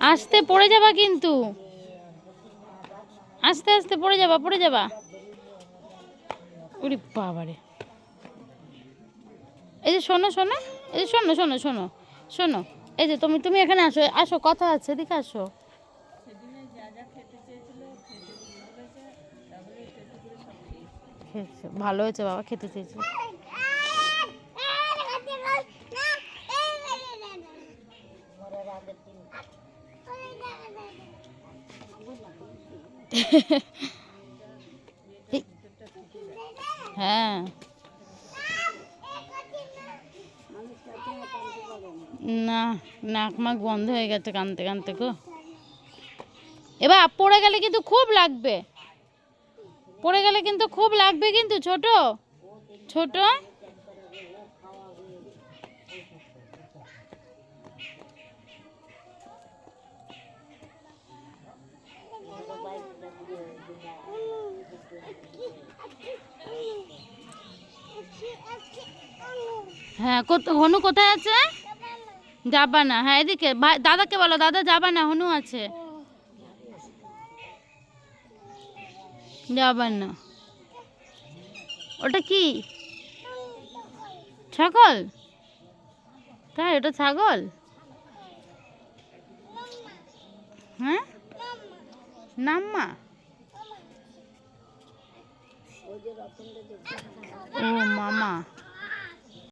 আস্তে পড়ে যাবা কিন্তু। আস্তে আস্তে পড়ে যাবা পড়ে যাবা। উরি বাবারে। এই যে শোনো শোনো, এই যে শোনো শোনো শোনো শোনো, এই যে তুমি তুমি এখানে আসো আসো, কথা আছে, এদিকে আসো। ভালো হয়েছে বাবা, খেতে চেয়েছে হ্যাঁ। না, নাক মাক বন্ধ হয়ে গেছে কানতে কানতে গো। এবার পড়ে গেলে কিন্তু খুব লাগবে। পড়ে গেলে কিন্তু খুব লাগবে কিন্তু ছোট। ছোট? হ্যাঁ হনু কোথায় আছে? যাবা না হ্যাঁ এদিকে। দাদাকে বলো, দাদা যাবা না হনু আছে। যাবার না ওটা কি? ছাগল? তাই, ওটা ছাগল? হ্যাঁ? নাম্মা। ও মামা